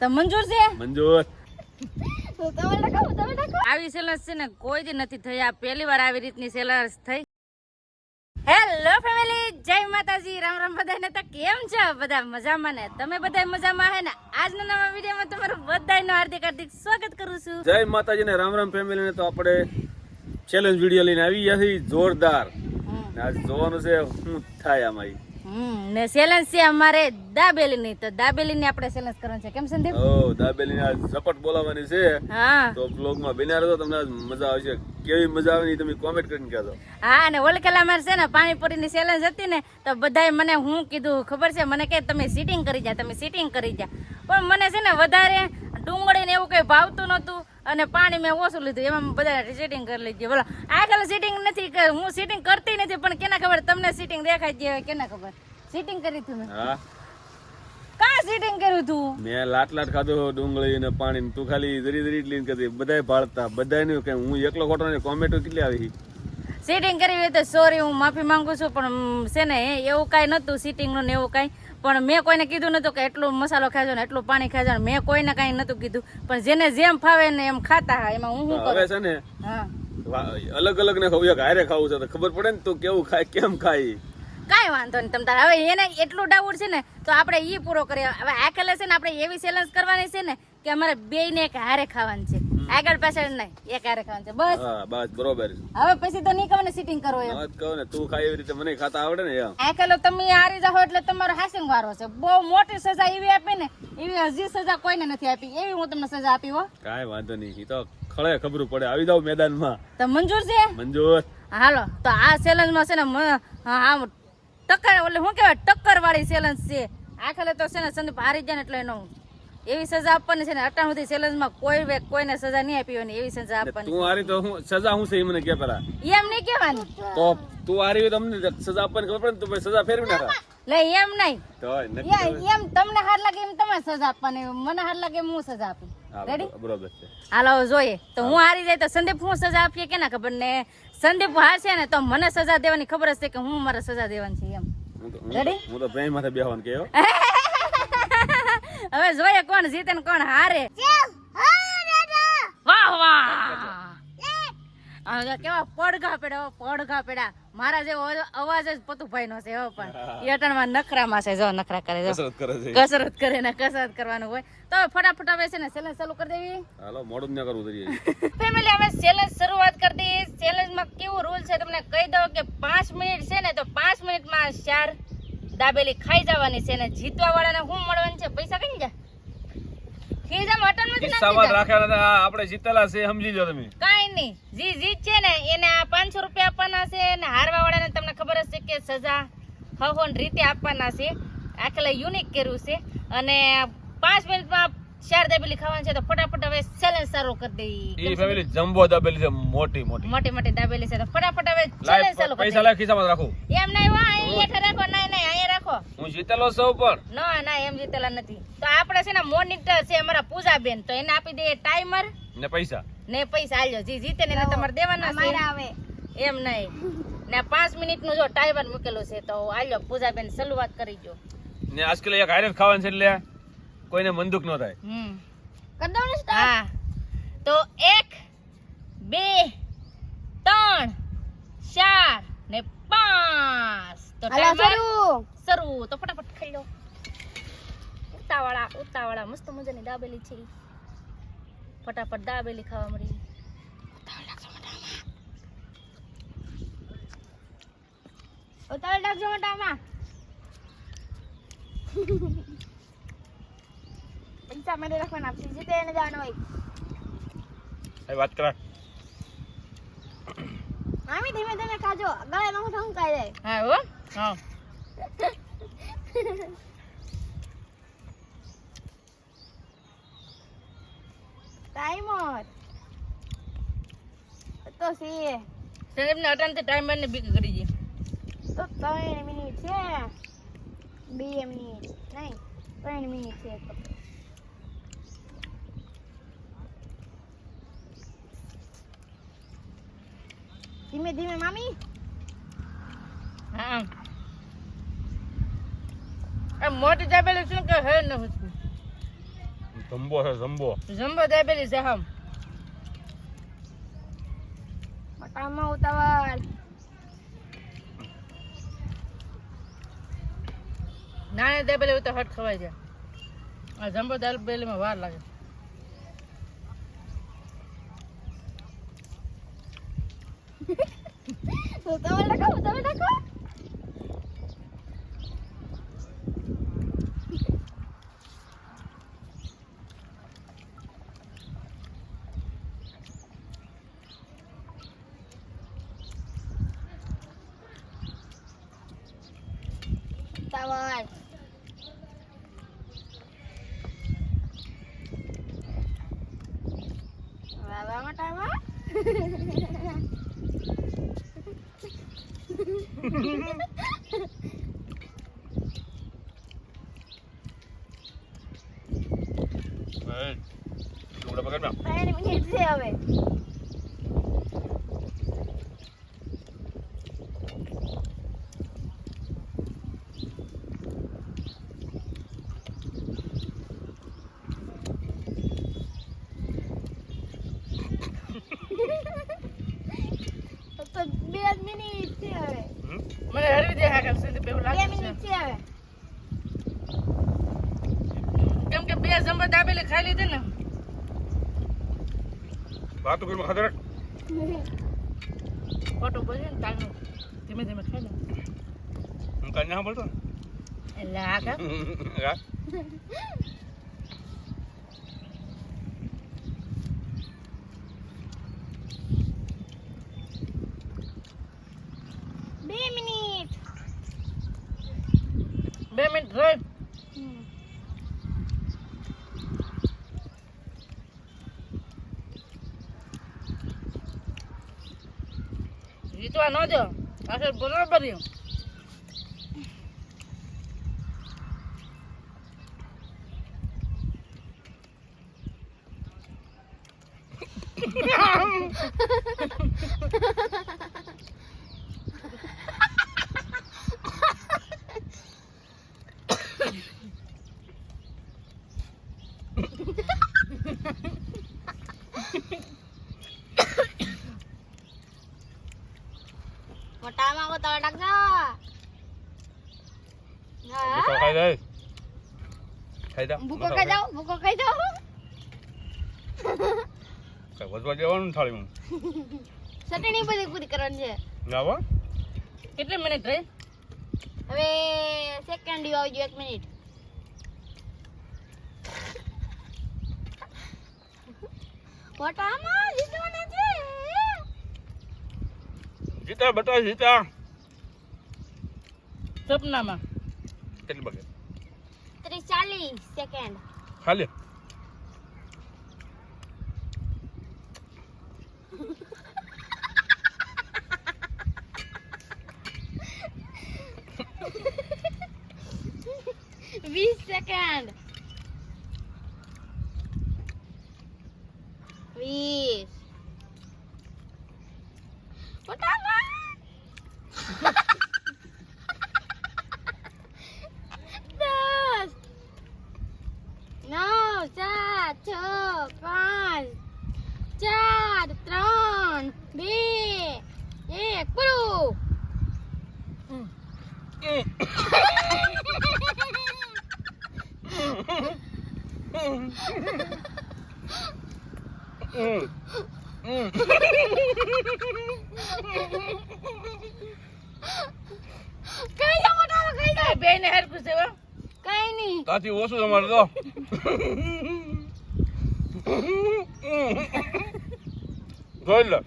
તો મંજૂર છે? મંજૂર. આવી સેલન્સ છે ને કોઈ દી નથી થઈ આ પહેલી વાર આવી રીતની સેલન્સ થઈ. હેલો ફેમિલી જય માતાજી. રામ રામ બધાને તો કેમ છો? બધા મજામાં ને? તમે બધા મજામાં હે ને? આજના નવા વિડીયોમાં તમારું બધાનું હાર્દિક હાર્દિક સ્વાગત કરું છું. જય માતાજી ને રામ રામ ફેમિલી ને તો આપણે ચેલેન્જ વીડિયો લઈને આવી ગયા છીએ. જોરદાર. આજ જોવાનું છે શું થાય અમારી હમ ને ચેલેન્જ છે અમારે દાબેલીની તો દાબેલીની આપણે સેલન્સ કરવાની છે. કેમ સંદીપ? ઓ દાબેલી આજ ઝપટ બોલાવવાની છે. હા. તો બ્લોગમાં બિના રહો તમને આજ મજા આવશે. કેવી મજા આવે ની તમે કોમેન્ટ કરીને કહેજો. હા અને ઓલકેલા માર છે ને પાણીપુરીની ચેલેન્જ હતી ને તો બધાએ મને હું કીધું ખબર છે? મને કે તમે સીટિંગ કરી જા તમે સીટિંગ કરી જા. પણ મને છે ને વધારે ડુંગળી ને એવું કઈ ભાવતું નહોતું અને પાણી મેં ઓછું લીધું એમાં બધા સીટિંગ કરી લીધી. બોલો આ સીટિંગ નથી હું સીટિંગ કરતી નથી પણ કેના ખબર તમને સીટિંગ દેખાય છે કેના ખબર? સીટિંગ કરી હતી મેં. સીટિંગ કર્યું તું? મેં લાટ લાટ ખાધો ડુંગળી ને પાણી ને તું ખાલી ધરી ધરી લઈને કરતી બધાય ભાળતા બધાય કે હું એકલો ખોટો ને કોમેટો કેટલી આવી સીટિંગ કરી હોય તો સોરી હું માફી માંગુ છું પણ છે ને એવું કાંઈ નહોતું સીટિંગનું ને એવું કાંઈ. પણ મેં કોઈને કીધું નતું કે એટલું મસાલો ખાજો ને એટલું પાણી ખાજો ને મેં કોઈને કાંઈ નતું કીધું. પણ જેને જેમ ફાવે ને એમ ખાતા હા એમાં હું શું કરું? છે ને હા. અલગ અલગ ને ખાવું હારે ખાવું છે તો ખબર પડે ને તું કેવું ખાય કેમ ખાય? કાંઈ વાંધો નહીં. તમ તારે હવે એને એટલું ડાઉટ છે ને તો આપણે એ પૂરો કરીએ. હવે આખેલે છે ને આપણે એવી ચેલેન્જ કરવાની છે ને કે અમારે બે ને એક હારે ખાવાની છે. આગળ પાછળ નહીં એક હારે ખાવાનું છે. બસ. હા બસ બરોબર હવે પછી તો નહીં કહેવાને સિટિંગ કરો એમ. કહો ને તું ખાય એવી રીતે મને ખાતા આવડે ને એમ. આખેલો તમે હારી જાઓ એટલે તમારો હાસિંગ વારો છે. બહુ મોટી સજા એવી આપી ને એવી હજી સજા કોઈને નથી આપી. એવી હું તમને સજા આપી હો. કાંઈ વાંધો નહીં એ તો ખળે ખબર પડે. આવી જાવ મેદાનમાં. તો મંજૂર છે? મંજૂર. હાલો તો આ ચેલેન્જમાં છે ને આમ ટક્કર એટલે શું કહેવાય? ટક્કર વાળી ચેલેન્જ છે. આ ખેલે તો છે ને સંદીપ હારી જાય ને એટલે એનો એવી સજા આપવાની છે ને અટાણ સુધી ચેલેન્જમાં કોઈ કોઈને સજા નહીં આપી હોય એવી સજા આપવાની. તું હારી તો હું સજા હું છે મને કે પેલા. એમ નહીં કહેવાની. તો તું હારી હોય તમને સજા આપવાની ખબર પડે તું સજા ફેરવી નાખા. લે એમ નહીં. તો એમ તમને હાર લાગે એમ તમે સજા આપવાની. મને હાર લાગે એમ હું સજા આપી. રેડી બરોબર છે. હાલો જોઈએ. તો હું. હારી જાય તો સંદીપ હું સજા આપીએ કે ના? ખબર ને સંદીપ હારશે ને તો મને સજા દેવાની ખબર હશે કે હું મારે સજા દેવાની છે એમ. રેડી હું તો- પ્રેમ માથે બેહવાનું કે હવે જોઈએ કોણ જીતે ને કોણ હારે. વાહ વાહ! કેવા પડઘા પેડા પડઘા પેડા મારા જેવો અવાજ- જ પતુભાઈ નો છે એવો પણ. એ અટાણમાં નખરામાં છે જો નખરા કરે જો. કસરત કરે છે. કસરત કરે ને કસરત કરવાનું હોય. તો ફટાફટ હવે છે ને ચેલેન્જ ચાલુ કરી દેવી. હાલો મોડું ન ના કરવું તરીકે ફેમિલી હવે ચેલેન્જ શરૂઆત કરી દઈએ. ચેલેન્જમાં કેવું રૂલ છે તમને કહી દઉં કે પાંચ મિનિટ છે ને તો પાંચ મિનિટમાં ચાર દાબેલી ખાઈ જવાની છે ને જીતવા વાળાને શું મળવાનું છે? પૈસા કઈ જા ખીજામ મટન નથી કિસ્સામાં સવાલ રાખ્યા હતા આપણે જીતેલા છે સમજી લો તમે. કાઈ નહીં. જી જીત છે ને એને આ પાંચસો રૂપિયા આપવાના છે ને હારવા વાળાને તમને ખબર હશે કે સજા હવન રીતે આપવાના છે. આખલે યુનિક કર્યું છે. અને પાંચ મિનિટમાં ચાર દાબેલી ખાવાની છે તો ફટાફટ હવે ચેલેન્જ ચાલુ કરી ઈ દઈએ ફેમિલી જમ્બો દાબેલી છે મોટી મોટી. મોટી મોટી દાબેલી છે તો ફટાફટ હવે ચેલેન્જ ચાલુ કરી પૈસા લા ખિસ્સામાં રાખો. એમ નહીં વા અહીં એઠે રાખો નહીં નહીં અહીં રાખો. હું જીતેલો સૌ પણ. ના ના એમ જીતેલા નથી. તો આપણે છે ને મોનિટર છે અમારા પૂજા બેન તો એને આપી દઈએ ટાઈમર ને પૈસા. ને પૈસા આલ્યો. જી જીતે ને તમારે દેવાના છે. એમ નહીં. ને પાંચ મિનિટનું જો ટાઈમર મૂકેલું છે તો આલ્યો પૂજા બેન શરૂઆત કરી જો ને આજકાલ એક આયરન ખાવાનું છે એટલે કોઈને મંદુક ન થાય. હમ. હા. તો એક બે ત્રણ ચાર ને પાંચ. તો timer શરૂ. તો ફટાફટ ખાઈ લો. ઉતાવળા ઉતાવળા. મસ્ત મજાની દાબેલી છે. ફટાફટ દાબેલી ખાવા મળી. ઉતાવળ રાખજો મોટામાં મેળવી રાખવાના આપશે જે એને જાણ હોય એ વાત કરા. મામી ધીમે ધીમે ખાજો. નો હું ઠંકાઈ જાય હા હો. હા. ટાઈમર તો સી સંદીપને અટાણથી ટાઈમર ને બીક કરી દી તો ત્રણ મિનિટ છે. બે મિનિટ નહીં ત્રણ મિનિટ છે. ધીમે ધીમે મામી. હા. આ મોટી દાબેલી શું કે હે ન હતું જમ્બો છે જમ્બો. જમ્બો દાબેલી છે હમ. બટામાં ઉતાવળ. નાની દાબેલી હટ ખવાય છે. આ જમ્બો દાબેલીમાં વાર લાગે. ઉતાવળ રાખો ઉતાવળ રાખો ઉતાવળ એ, ટુકડા પકડ ના. ત્રણ મિનિટ છે હવે તો બે મિનિટ છે હવે. મને હરવી દે હાકર સુધી બે મિનિટ છે. હવે. કેમ કે બે જમ્બો દાબેલી ખાઈ લીધી ને. વાતો કરી ખાતર ફોટો બોલ્યું ને તારનું ધીમે ધીમે ખાઈ લે. હું કાંઈ ના બોલતો. એટલે આ કા હા? બે મિનિટ બે મિનિટ રહી જીતવા ન દો આખર બરાબર રહ્યું. મોટામાં હા? બસો ખાઈ જાય. ખાઈ જા. ભૂકો ખાઈ જાઓ ભૂકો ખાઈ જાઓ. કાંઈ વધવા દેવાનું ને થાળીમાં? ચટણી બધી પૂરી કરવાની છે. હો? કેટલી મિનિટ રહી હવે સેકન્ડ આવજો એક મિનિટ. મોટામાં જીતવાના છે. જીતા બટા જીતા. સપનામાં. કેટલી બગે ત્રીસ ચાલીસ સેકન્ડ ખાલી? વીસ સેકન્ડ વીસ મોટામાં દસ નવ સાત છ પાંચ ચાર ત્રણ બે એક પૂરું. કઈ જાઓ મોટામાં કઈ નહીં. તાથી ઓછું તમારે તો. જોઈ લે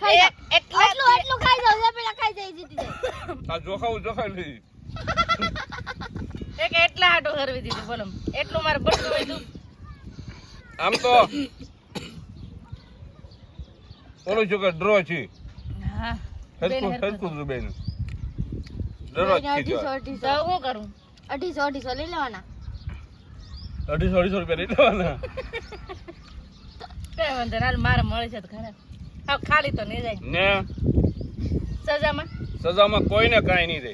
ખાઈ જાઓ એક- એટલા આટલું આટલું ખાઈ જાઓ જે પેલા ખાઈ જાય જીતી જાય. આ જોખાવું જોખાઈ લીધી એક એટલા હાટો હરવી દીધું બોલો. એટલું મારે બટકું હોય આમ તો ઓલું છું કે ડ્રો છે. હા બેન ડરો જ છે અઢીસો અઢીસો લઈ લેવાના. અઢીસો અઢીસો રૂપિયા લઈ લેવાના. કઈ વાંધો ના મારે મળે છે તો ખરા. હા ખાલી તો નહીં જાય. ને? સજામાં? સજામાં કોઈને કાંઈ નહીં દે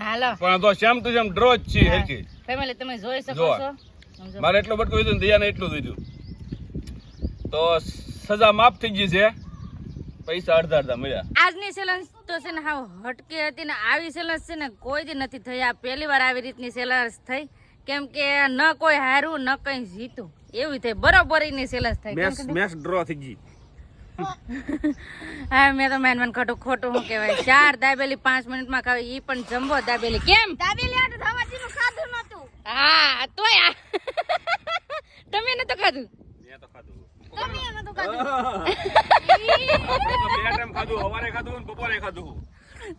હાલો. પણ તો સેમ ટુ સેમ ડ્રો જ છે હેરકી ફેમિલી તમે જોઈ શકો છો. મારે એટલું બટકું દીધું ને દિયાને એટલું દીધું તો સજા માફ થઈ ગઈ છે. પૈસા અડધા અડધા મળ્યા. આજની સેલન્સ તો છે ને હાવ હટકે હતી ને આવી સેલન્સ છે ને કોઈ દી નથી થઈ. આ પહેલી વાર આવી રીતની સેલન્સ થઈ. કેમ કે ન કોઈ હારું ન કઈ જીતું. એવી થઈ બરોબરીની ચેલેન્જ થઈ કેમ મેચ ડ્રો થઈ ગઈ. હા મેં તો મેન મેન ખોટું ખોટું શું કહેવાય? ચાર દાબેલી પાંચ મિનિટમાં ખાવી ઈ પણ જમ્બો દાબેલી. કેમ? દાબેલી આટું થવાથી ખાધું નતું હા તોય તમે નતો ખાધું? મેં તો ખાધું. તમે નતું ખાધું. બે ટાઈમ ખાધું સવારે ખાધું બપોરે ખાધું.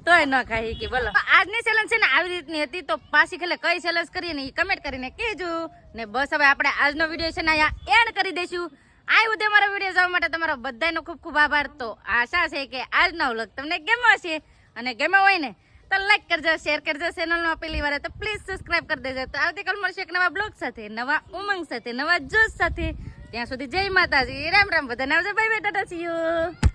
તોય ન ખાઈ કે બોલો. આજની ચેલેન્જ છે ને આવી રીતની હતી તો પાછી ખેલે કઈ ચેલેન્જ કરીએ ને કમેન્ટ કરીને કહેજો. ને બસ હવે આપણે આજનો વીડિયો છે ને અહીંયા એન્ડ કરી દઈશું. આવ્યું તે મારો વીડિયો જોવા માટે તમારો બધાનો ખૂબ ખૂબ આભાર. તો આશા છે કે આજનો વ્લોગ તમને ગમ્યો હશે. અને ગમ્યો હોય ને તો લાઈક કરજો શેર કરજો ચેનલમાં પહેલી વાર. તો પ્લીઝ સબસ્ક્રાઇબ કરી દેજો. તો આવતીકાલ મળશે એક નવા બ્લોગ સાથે, નવા ઉમંગ સાથે, નવા જોશ સાથે. ત્યાં સુધી જય માતાજી. રામ રામ. બધાને આવજો. Bye bye tata.